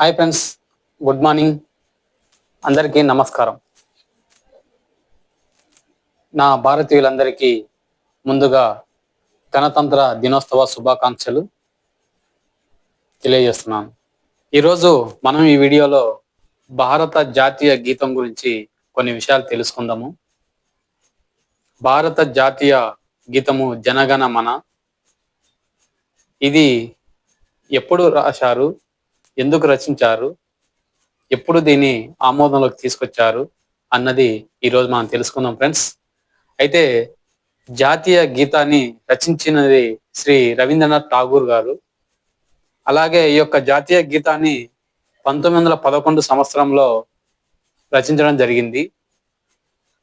Hi friends good morning. అందరికీ నమస్కారం. నా భారతీయులందరికీ ముందుగా గణతంత్ర దినోత్సవ శుభాకాంక్షలు తెలియజేస్తున్నాను. ఈరోజు మనం ఈ వీడియోలో భారత జాతీయ గీతం గురించి కొన్ని విషయాలు తెలుసుకుందాము. భారత జాతీయ గీతము జనగణ మన ఇది ఎప్పుడు రాశారు? ఎందుకు రచించారు? ఎప్పుడు దీన్ని ఆమోదంలోకి తీసుకొచ్చారు? అన్నది ఈరోజు మనం తెలుసుకుందాం ఫ్రెండ్స్. అయితే జాతీయ గీతాన్ని రచించినది శ్రీ రవీంద్రనాథ్ ఠాగూర్ గారు. అలాగే ఈ యొక్క జాతీయ గీతాన్ని పంతొమ్మిది వందల పదకొండు సంవత్సరంలో రచించడం జరిగింది.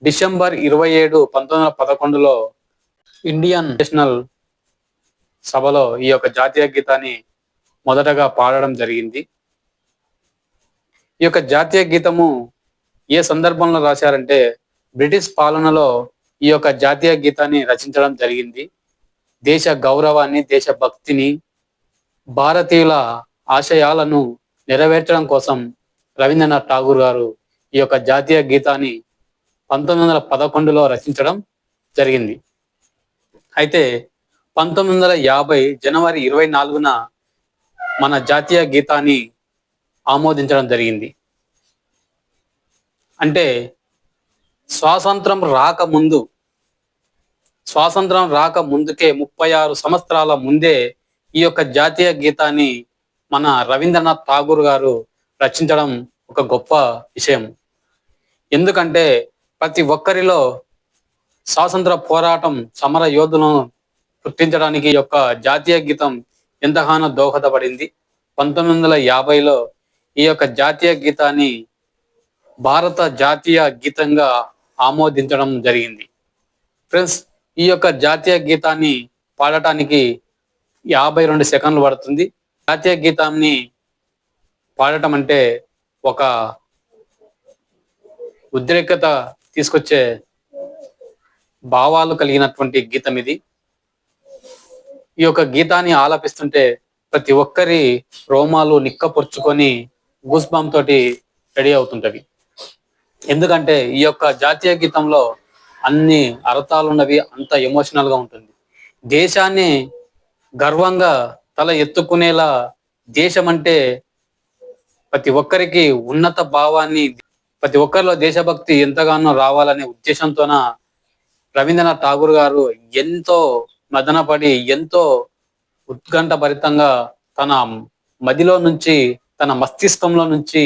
డిసెంబర్ ఇరవై ఏడు పంతొమ్మిది వందల పదకొండులో ఇండియన్ నేషనల్ సభలో ఈ యొక్క జాతీయ గీతాన్ని మొదటగా పాడడం జరిగింది. ఈ యొక్క జాతీయ గీతము ఏ సందర్భంలో రాశారంటే బ్రిటిష్ పాలనలో ఈ యొక్క జాతీయ గీతాన్ని రచించడం జరిగింది. దేశ గౌరవాన్ని దేశ భక్తిని భారతీయుల ఆశయాలను నెరవేర్చడం కోసం రవీంద్రనాథ్ ఠాగూర్ గారు ఈ యొక్క జాతీయ గీతాన్ని పంతొమ్మిది వందల పదకొండులో రచించడం జరిగింది. అయితే పంతొమ్మిది వందల యాభై జనవరి ఇరవై నాలుగున మన జాతీయ గీతాన్ని ఆమోదించడం జరిగింది. అంటే స్వాతంత్రం రాకముందు స్వాతంత్రం రాక ముందుకే ముప్పై ఆరు సంవత్సరాల ముందే ఈ యొక్క జాతీయ గీతాన్ని మన రవీంద్రనాథ్ ఠాగూర్ గారు రచించడం ఒక గొప్ప విషయం. ఎందుకంటే ప్రతి ఒక్కరిలో స్వాతంత్ర పోరాటం సమర యోధులను గుర్తించడానికి ఈ యొక్క జాతీయ గీతం ఎంతగానో దోహదపడింది. పంతొమ్మిది వందల యాభైలో ఈ యొక్క జాతీయ గీతాన్ని భారత జాతీయ గీతంగా ఆమోదించడం జరిగింది. ఫ్రెండ్స్ ఈ యొక్క జాతీయ గీతాన్ని పాడటానికి యాభై రెండు సెకండ్లు పడుతుంది. జాతీయ గీతాన్ని పాడటం అంటే ఒక ఉద్రేకత తీసుకొచ్చే భావాలు కలిగినటువంటి గీతం ఇది. ఈ యొక్క గీతాన్ని ఆలపిస్తుంటే ప్రతి ఒక్కరి రోమాలు నిక్కపొరుచుకొని గూస్బామ్ తోటి రెడీ అవుతుంటవి. ఎందుకంటే ఈ యొక్క జాతీయ గీతంలో అన్ని అర్థాలు ఉన్నవి అంత ఎమోషనల్గా ఉంటుంది. దేశాన్ని గర్వంగా తల ఎత్తుకునేలా దేశం అంటే ప్రతి ఒక్కరికి ఉన్నత భావాన్ని ప్రతి ఒక్కరిలో దేశభక్తి ఎంతగానో రావాలనే ఉద్దేశంతోన రవీంద్రనాథ్ ఠాగూర్ గారు ఎంతో మదనపడి ఎంతో ఉత్కంఠ భరితంగా తన మదిలో నుంచి తన మస్తిష్కంలో నుంచి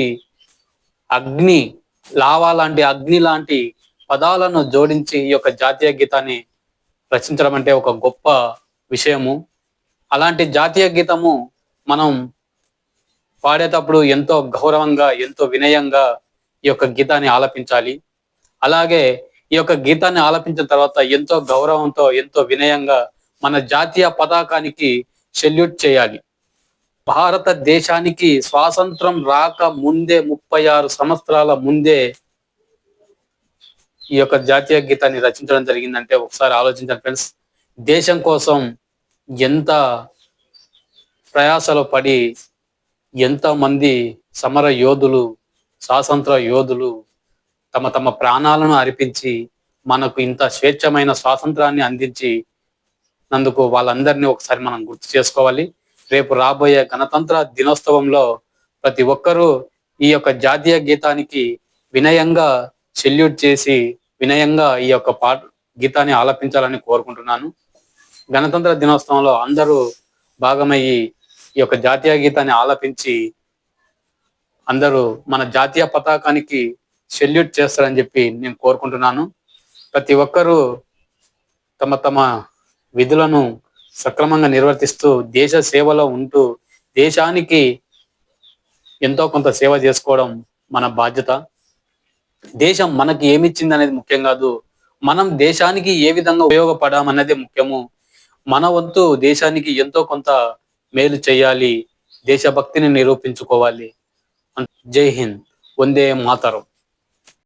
అగ్ని లావా లాంటి అగ్ని లాంటి పదాలను జోడించి ఈ యొక్క జాతీయ గీతాన్ని రచించడం అంటే ఒక గొప్ప విషయము. అలాంటి జాతీయ గీతము మనం పాడేటప్పుడు ఎంతో గౌరవంగా ఎంతో వినయంగా ఈ యొక్క గీతాన్ని ఆలపించాలి. అలాగే ఈ యొక్క గీతాన్ని ఆలపించిన తర్వాత ఎంతో గౌరవంతో ఎంతో వినయంగా మన జాతీయ పతాకానికి సెల్యూట్ చేయాలి. భారతదేశానికి స్వాతంత్రం రాక ముందే ముప్పై ఆరు సంవత్సరాల ముందే ఈ యొక్క జాతీయ గీతాన్ని రచించడం జరిగిందంటే ఒకసారి ఆలోచించాలి ఫ్రెండ్స్. దేశం కోసం ఎంత ప్రయాసలు పడి ఎంత మంది సమర యోధులు స్వాతంత్ర యోధులు తమ తమ ప్రాణాలను అర్పించి మనకు ఇంత స్వేచ్ఛమైన స్వాతంత్రాన్ని అందించి నందుకు వాళ్ళందరినీ ఒకసారి మనం గుర్తు చేసుకోవాలి. రేపు రాబోయే గణతంత్ర దినోత్సవంలో ప్రతి ఒక్కరూ ఈ యొక్క జాతీయ గీతానికి వినయంగా సెల్యూట్ చేసి వినయంగా ఈ యొక్క పాట గీతాన్ని ఆలపించాలని కోరుకుంటున్నాను. గణతంత్ర దినోత్సవంలో అందరూ భాగమయ్యి ఈ యొక్క జాతీయ గీతాన్ని ఆలపించి అందరూ మన జాతీయ పతాకానికి సెల్యూట్ చేస్తారని చెప్పి నేను కోరుకుంటున్నాను. ప్రతి ఒక్కరూ తమ తమ విధులను సక్రమంగా నిర్వర్తిస్తూ దేశ సేవలో ఉంటూ దేశానికి ఎంతో కొంత సేవ చేసుకోవడం మన బాధ్యత. దేశం మనకి ఏమిచ్చింది అనేది ముఖ్యం కాదు. మనం దేశానికి ఏ విధంగా ఉపయోగపడామన్నదే ముఖ్యము. మన వంతు దేశానికి ఎంతో కొంత మేలు చేయాలి. దేశభక్తిని నిరూపించుకోవాలి. జై హింద్. వందే మాతరం.